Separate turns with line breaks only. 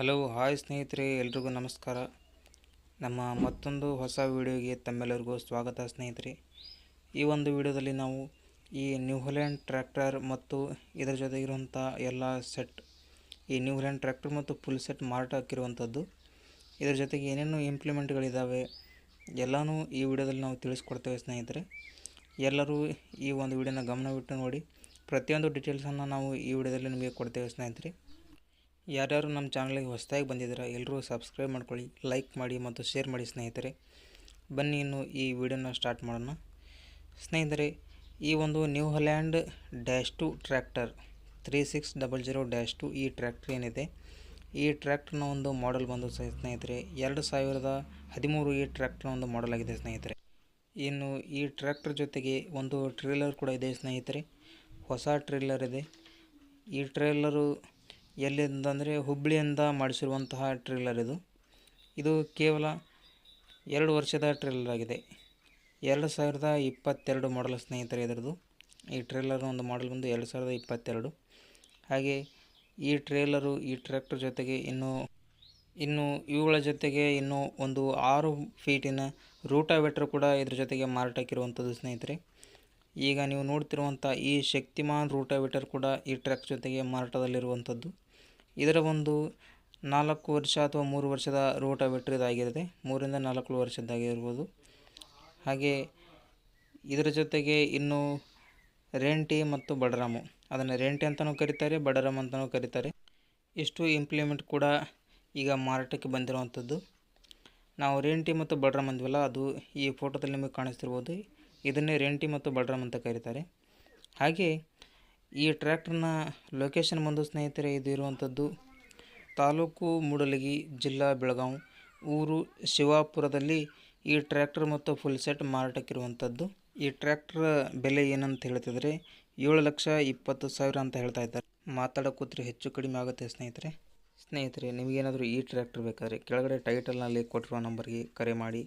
Hello, hi ಸ್ನೇಹಿತರೆ, ಎಲ್ರಿಗೂ ನಮಸ್ಕಾರ. ನಮ್ಮ ಮತ್ತೊಂದು ಹೊಸ ವಿಡಿಯೋಗೆ ತಮ್ಮೆಲ್ಲರಿಗೂ ಸ್ವಾಗತ ಸ್ನೇಹಿತರೆ. ಈ ಒಂದು ವಿಡಿಯೋದಲ್ಲಿ ನಾವು ಈ ನ್ಯೂ ಟ್ರ್ಯಾಕ್ಟರ್ ಮತ್ತು ಇದರ ಜೊತೆ ಇರುವಂಥ ಎಲ್ಲ ಸೆಟ್ ಈ ನ್ಯೂ ಟ್ರ್ಯಾಕ್ಟರ್ ಮತ್ತು ಫುಲ್ ಸೆಟ್ ಮಾರಾಟ ಹಾಕಿರುವಂಥದ್ದು. ಇದರ ಜೊತೆಗೆ ಏನೇನು ಇಂಪ್ಲಿಮೆಂಟ್ಗಳಿದ್ದಾವೆ ಎಲ್ಲನೂ ಈ ವಿಡಿಯೋದಲ್ಲಿ ನಾವು ತಿಳಿಸ್ಕೊಡ್ತೇವೆ ಸ್ನೇಹಿತರೆ. ಎಲ್ಲರೂ ಈ ಒಂದು ವಿಡಿಯೋನ ಗಮನವಿಟ್ಟು ನೋಡಿ, ಪ್ರತಿಯೊಂದು ಡೀಟೇಲ್ಸನ್ನು ನಾವು ಈ ವಿಡಿಯೋದಲ್ಲಿ ನಿಮಗೆ ಕೊಡ್ತೇವೆ ಸ್ನೇಹಿತರೆ. ಯಾರ್ಯಾರು ನಮ್ಮ ಚಾನಲ್ಗೆ ಹೊಸದಾಗಿ ಬಂದಿದ್ದೀರಾ ಎಲ್ಲರೂ ಸಬ್ಸ್ಕ್ರೈಬ್ ಮಾಡ್ಕೊಳ್ಳಿ, ಲೈಕ್ ಮಾಡಿ ಮತ್ತು ಶೇರ್ ಮಾಡಿ ಸ್ನೇಹಿತರೆ. ಬನ್ನಿ ಇನ್ನು ಈ ವಿಡಿಯೋನ ಸ್ಟಾರ್ಟ್ ಮಾಡೋಣ. ಸ್ನೇಹಿತರೆ, ಈ ಒಂದು New Holland dash two tractor three six double zero dash two ಈ ಟ್ರ್ಯಾಕ್ಟರ್ ಏನಿದೆ? ಈ ಟ್ರ್ಯಾಕ್ಟರ್ನ ಒಂದು ಮಾಡೆಲ್ ಬಂದು ಸ್ನೇಹಿತರೆ, ಎರಡು ಸಾವಿರದ ಹದಿಮೂರು ಈ ಟ್ರ್ಯಾಕ್ಟರ್ನ ಒಂದು ಮಾಡೆಲ್ ಆಗಿದೆ ಸ್ನೇಹಿತರೆ. ಇನ್ನು ಈ ಟ್ರ್ಯಾಕ್ಟರ್ ಜೊತೆಗೆ ಒಂದು ಟ್ರೇಲರ್ ಕೂಡ ಇದೆ ಸ್ನೇಹಿತರೆ. ಹೊಸ ಟ್ರೇಲರ್ ಇದೆ. ಈ ಟ್ರೇಲರು ಎಲ್ಲಿಂದಂದರೆ ಹುಬ್ಬಳ್ಳಿಯಿಂದ ಮಾಡಿಸಿರುವಂತಹ ಟ್ರೇಲರ್ ಇದು. ಇದು ಕೇವಲ ಎರಡು ವರ್ಷದ ಟ್ರೇಲರ್ ಆಗಿದೆ. ಎರಡು ಸಾವಿರದ ಇಪ್ಪತ್ತೆರಡು ಮಾಡಲ್ ಸ್ನೇಹಿತರೆ ಇದರದು ಈ ಟ್ರೇಲರ್ ಒಂದು ಮಾಡಲ್ ಬಂದು ಎರಡು ಸಾವಿರದ ಇಪ್ಪತ್ತೆರಡು. ಹಾಗೆ ಈ ಟ್ರೇಲರು ಈ ಟ್ರ್ಯಾಕ್ಟರ್ ಜೊತೆಗೆ ಇನ್ನು ಇನ್ನು ಇವುಗಳ ಜೊತೆಗೆ ಇನ್ನು ಒಂದು ಆರು ಫೀಟಿನ ರೂಟಾವೆಟ್ರ್ ಕೂಡ ಇದ್ರ ಜೊತೆಗೆ ಮಾರಾಟಕ್ಕಿರುವಂಥದ್ದು ಸ್ನೇಹಿತರೆ. ಈಗ ನೀವು ನೋಡ್ತಿರುವಂಥ ಈ ಶಕ್ತಿಮಾನ್ ರೂಟಾವೆಟರ್ ಕೂಡ ಈ ಟ್ರ್ಯಾಕ್ ಜೊತೆಗೆ ಮಾರಾಟದಲ್ಲಿರುವಂಥದ್ದು. ಇದರ ಒಂದು ನಾಲ್ಕು ವರ್ಷ ಅಥವಾ ಮೂರು ವರ್ಷದ ರೂಟಾವೇಟರ್ ಇದಾಗಿರುತ್ತೆ ಮೂರಿಂದ ನಾಲ್ಕು ವರ್ಷದ್ದಾಗಿರ್ಬೋದು. ಹಾಗೆ ಇದರ ಜೊತೆಗೆ ಇನ್ನು ರೆಂಟಿ ಮತ್ತು ಬಡರಾಮು. ಅದನ್ನು ರೆಂಟಿ ಅಂತಲೂ ಕರೀತಾರೆ, ಬಡರಾಮ್ ಅಂತಲೂ ಕರೀತಾರೆ. ಇಷ್ಟು ಇಂಪ್ಲಿಮೆಂಟ್ ಕೂಡ ಈಗ ಮಾರಾಟಕ್ಕೆ ಬಂದಿರುವಂಥದ್ದು. ನಾವು ರೆಂಟಿ ಮತ್ತು ಬಡರಾಮ್ ಅಂದ್ವಲ್ಲ, ಅದು ಈ ಫೋಟೋದಲ್ಲಿ ನಿಮಗೆ ಕಾಣಿಸ್ತಿರ್ಬೋದು. ಇದನ್ನೇ ರೆಂಟಿ ಮತ್ತು ಬಡರಾಮ್ ಅಂತ ಕರೀತಾರೆ. ಹಾಗೆ ಈ ಟ್ರ್ಯಾಕ್ಟರ್ನ ಲೊಕೇಶನ್ ಬಂದು ಸ್ನೇಹಿತರೆ, ಇದು ಇರುವಂಥದ್ದು ತಾಲೂಕು ಮೂಡಲಗಿ ಜಿಲ್ಲಾ ಬೆಳಗಾವಿ ಊರು ಶಿವಾಪುರದಲ್ಲಿ ಈ ಟ್ರ್ಯಾಕ್ಟರ್ ಮತ್ತು ಫುಲ್ ಸೆಟ್ ಮಾರಾಟಕ್ಕಿರುವಂಥದ್ದು ಈ ಟ್ರ್ಯಾಕ್ಟರ್ ಬೆಲೆ ಏನಂತ ಹೇಳ್ತಿದ್ರೆ, ಏಳು ಲಕ್ಷ ಇಪ್ಪತ್ತು ಸಾವಿರ ಅಂತ ಹೇಳ್ತಾ ಇದ್ದಾರೆ. ಮಾತಾಡೋ ಕೂತ್ರೆ ಹೆಚ್ಚು ಕಡಿಮೆ ಆಗುತ್ತೆ ಸ್ನೇಹಿತರೆ. ಸ್ನೇಹಿತರೆ, ನಿಮಗೇನಾದರೂ ಈ ಟ್ರ್ಯಾಕ್ಟರ್ ಬೇಕಾದರೆ ಕೆಳಗಡೆ ಟೈಟಲ್ನಲ್ಲಿ ಕೊಟ್ಟಿರುವ ನಂಬರ್ಗೆ ಕರೆ ಮಾಡಿ.